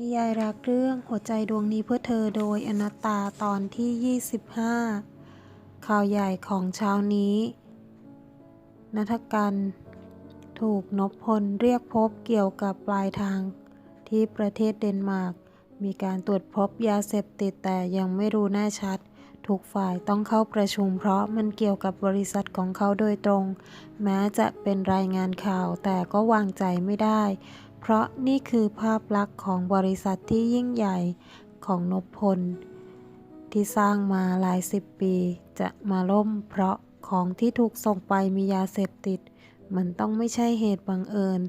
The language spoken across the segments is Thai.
นิยายรักเรื่องหัวใจดวงนี้เพื่อเธอโดยอนัตตาตอนที่ 25 ข่าวใหญ่ของเช้านี้ นัทกัน ถูกนพพลเรียกพบเกี่ยวกับปลายทาง ที่ประเทศเดนมาร์ก มีการตรวจพบยาเสพติดแต่ยังไม่รู้แน่ชัดทุกฝ่ายต้องเข้าประชุมเพราะมันเกี่ยวกับบริษัทของเขาโดยตรง แม้จะเป็นรายงานข่าวแต่ก็วางใจไม่ได้ เพราะนี่คือภาพลักษณ์ของบริษัทที่ยิ่งใหญ่ของนพพล ที่สร้างมาหลายสิบปีจะมาล่มเพราะของที่ถูกส่งไปมียาเสพติด มันต้องไม่ใช่เหตุบังเอิญ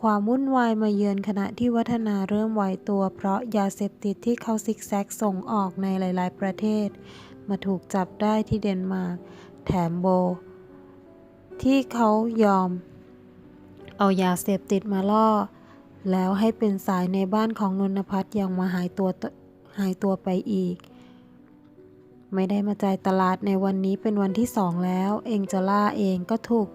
ความวุ่นวายมาเยือนขณะที่วัฒนาเริ่มไหวตัวเพราะยาเสพติดที่เขาซิกแซกส่งออกในหลาย ๆ ประเทศ มาถูกจับได้ที่เดนมาร์กแถมโบ ที่เขายอม เอายาเสพติดมาล่อ แล้วให้เป็นสายในบ้านของนนพัฒน์ยังมาหายตัวหายตัวไปอีก ไม่ได้มาจ่ายตลาดในวันนี้เป็นวันที่สองแล้ว เองจะล่าเองก็ถูก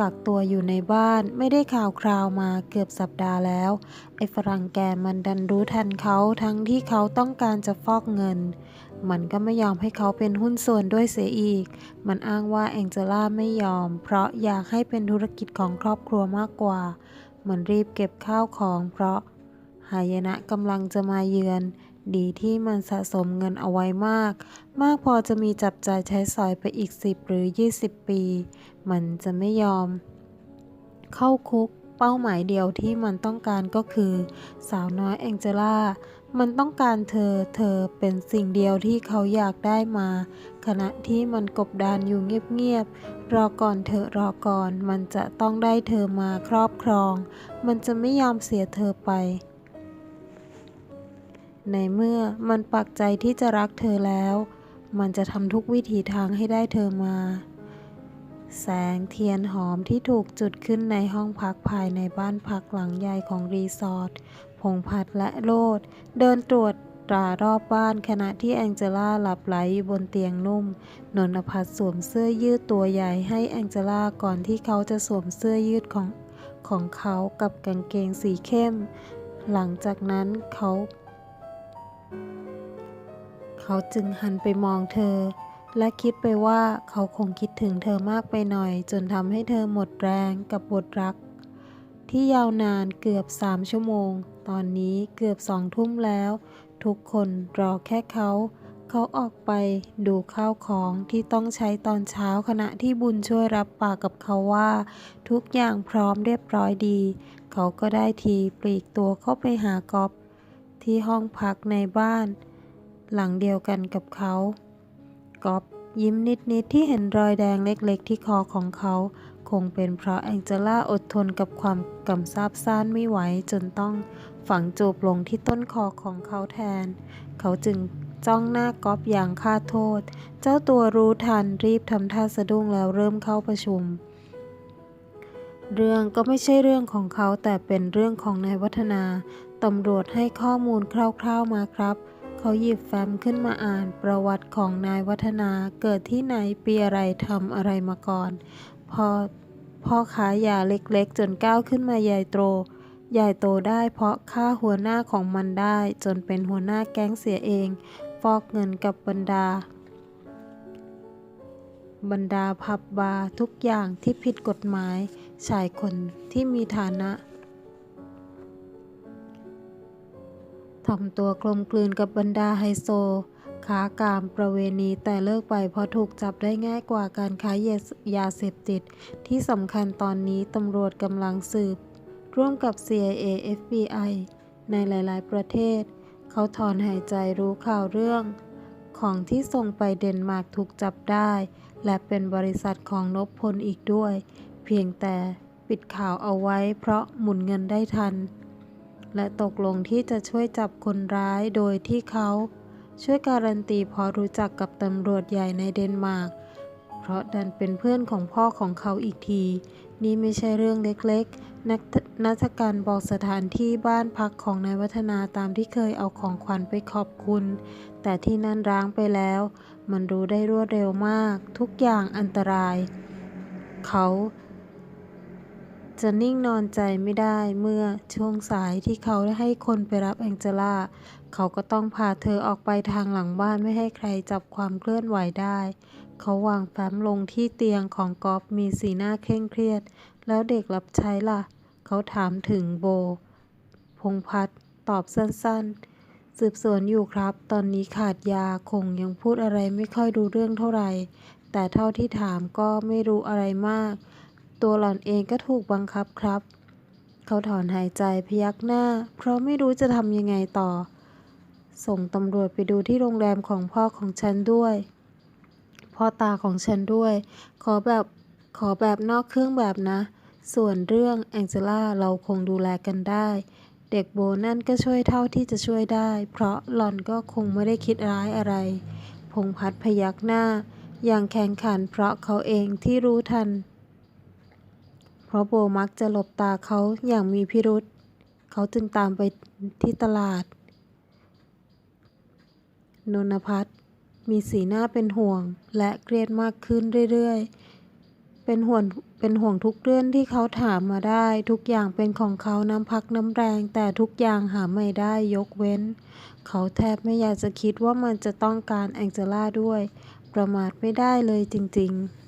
กักตัวอยู่ในบ้านไม่ได้ข่าวคราวมาเกือบสัปดาห์แล้ว ไอ้ฝรั่งแกมันดันรู้ทันเขาทั้งที่เขาต้องการจะฟอกเงิน มันก็ไม่ยอมให้เขาเป็นหุ้นส่วนด้วยเสียอีก มันอ้างว่าแองเจล่าไม่ยอม เพราะอยากให้เป็นธุรกิจของครอบครัวมากกว่า มันรีบเก็บข้าวของเพราะหายนะกำลังจะมาเยือน ดีที่มันสะสมเงินเอาไว้มาก มากพอจะมีจับจ่ายใช้สอยไปอีก 10 หรือ 20 ปี มันจะไม่ยอม เข้าคุกเป้าหมายเดียวที่มันต้องการก็คือ สาวน้อยแองเจล่า มันต้องการเธอ เธอเป็นสิ่งเดียวที่เขาอยากได้มา ขณะที่มันกบดานอยู่เงียบๆ รอก่อนเธอรอก่อน มันจะต้องได้เธอมาครอบครอง มันจะไม่ยอมเสียเธอไป ในเมื่อมันปักใจที่จะรักเธอแล้ว มันจะทำทุกวิถีทางให้ได้เธอมา แสงเทียนหอมที่ถูกจุดขึ้นในห้องพักภายในบ้านพักหลังใหญ่ของรีสอร์ทพงพัดและโลด เดินตรวจตรารอบบ้านขณะที่แองเจล่าหลับไหลอยู่บนเตียงนุ่ม นนพัฒสวมเสื้อยืดตัวใหญ่ให้แองเจล่าก่อนที่เขาจะสวมเสื้อยืดของของเขากับกางเกงสีเข้ม หลังจากนั้นเขา เขาจึงหันไปมองเธอ และคิดไปว่าเขาคงคิดถึงเธอมากไปหน่อย จนทำให้เธอหมดแรงกับบทรัก ที่ยาวนานเกือบสามชั่วโมง ตอนนี้เกือบสองทุ่มแล้ว ทุกคนรอแค่เขา เขาออกไปดูข้าวของที่ต้องใช้ตอนเช้าขณะที่บุญช่วยรับปากกับเขาว่า ทุกอย่างพร้อมเรียบร้อยดี เขาก็ได้ทีปลีกตัวเข้าไปหากอบที่ห้องพักในบ้าน หลังเดียวกันกับเขา ก๊อฟยิ้มนิดๆที่เห็นรอยแดงเล็กๆที่คอของเขา คงเป็นเพราะแองเจล่าอดทนกับความกำซาบซ่านไม่ไหวจนต้องฝังจูบลงที่ต้นคอของเขาแทน เขาจึงจ้องหน้าก๊อฟอย่างฆ่าโทษ เจ้าตัวรู้ทันรีบทำท่าสะดุ้งแล้วเริ่มเข้าประชุม เรื่องก็ไม่ใช่เรื่องของเขาแต่เป็นเรื่องของนายวัฒนาตำรวจให้ข้อมูลคร่าว ๆมาครับ เขาหยิบแฟ้มขึ้นมาอ่านประวัติของนายวัฒนาเกิดที่ไหนปีอะไรทำอะไรมาก่อน พอพ่อค้ายยาเล็กๆ จนก้าวขึ้นมาใหญ่โตใหญ่โตได้เพราะฆ่าหัวหน้าของมันได้ จนเป็นหัวหน้าแก๊งเสียเอง ฟอกเงินกับบรรดา บรรดาผับบาร์ทุกอย่างที่ผิดกฎหมายชายคนที่มีฐานะ ทำตัวกลมกลืนกับบรรดาไฮโซค้ากามประเวณีแต่เลิกไปเพราะถูกจับได้ง่ายกว่าการค้ายาเสพติด ที่สำคัญตอนนี้ตำรวจกำลังสืบ ร่วมกับ CIA FBI ในหลายๆ ประเทศ เขาถอนหายใจรู้ข่าวเรื่อง ของที่ส่งไปเดนมาร์กถูกจับได้ และเป็นบริษัทของนพพลอีกด้วย เพียงแต่ปิดข่าวเอาไว้เพราะหมุนเงินได้ทัน และตกลงที่จะช่วยจับคนร้ายโดยที่เขาช่วยการันตีพราะรู้จักกับตำรวจใหญ่ในเดนมาร์ก เพราะดันเป็นเพื่อนของพ่อของเขาอีกที นี่ไม่ใช่เรื่องเล็กๆ นักนักการบอกสถานที่บ้านพักของนายวัฒนาตามที่เคยเอาของขวัญไปขอบคุณ แต่ที่นั่นร้างไปแล้ว มันรู้ได้รวดเร็วมาก ทุกอย่างอันตราย เขา จะนิ่งนอนใจไม่ได้เมื่อช่วงสายที่เขาได้ให้คนไปรับแองเจล่า เขาก็ต้องพาเธอออกไปทางหลังบ้านไม่ให้ใครจับความเคลื่อนไหวได้ เขาวางแฟ้มลงที่เตียงของกอฟมีสีหน้าเคร่งเครียด แล้วเด็กรับใช้ล่ะ เขาถามถึงโบ พงพัฒตอบสั้นๆ สืบสวนอยู่ครับ ตอนนี้ขาดยาคงยังพูดอะไรไม่ค่อยรู้เรื่องเท่าไหร่แต่เท่าที่ถามก็ไม่รู้อะไรมาก ตัวหล่อนเองก็ถูกบังคับครับ เขาถอนหายใจพยักหน้า เพราะไม่รู้จะทำยังไงต่อ ส่งตำรวจไปดูที่โรงแรมของพ่อของฉันด้วย พ่อตาของฉันด้วย ขอแบบขอแบบนอกเครื่องแบบนะ ส่วนเรื่องแองเจล่าเราคงดูแลกันได้ เด็กโบนั่นก็ช่วยเท่าที่จะช่วยได้ เพราะหล่อนก็คงไม่ได้คิดร้ายอะไร พงษ์พัฒน์พยักหน้า อย่างแข็งขันเพราะเขาเองที่รู้ทัน เพราะโบมักจะหลบตาเขาอย่างมีพิรุษ เขาจึงตามไปที่ตลาด นนพัฒมีสีหน้าเป็นห่วงและเครียดมากขึ้นเรื่อยๆ เป็นห่วงเป็นห่วงทุกเรื่องที่เขาถามมาได้ ทุกอย่างเป็นของเขาน้ำพักน้ำแรง แต่ทุกอย่างหาไม่ได้ยกเว้น เขาแทบไม่อยากจะคิดว่ามันจะต้องการแองเจล่าด้วย ประมาทไม่ได้เลยจริงๆ